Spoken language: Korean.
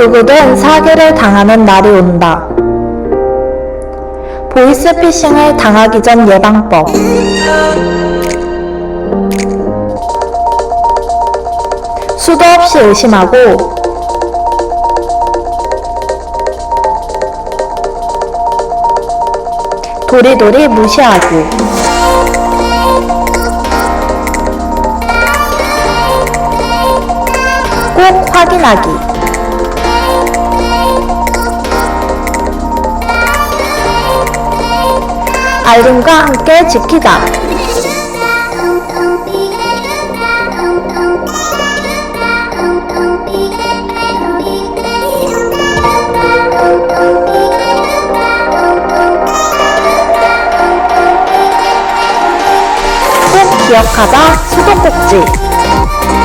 누구든 사기를 당하는 날이 온다. 보이스피싱을 당하기 전 예방법. 수도 없이 의심하고 도리도리 무시하고 꼭 확인하기 알림과 함께 지키다 꼭 기억하자 수도꼭지.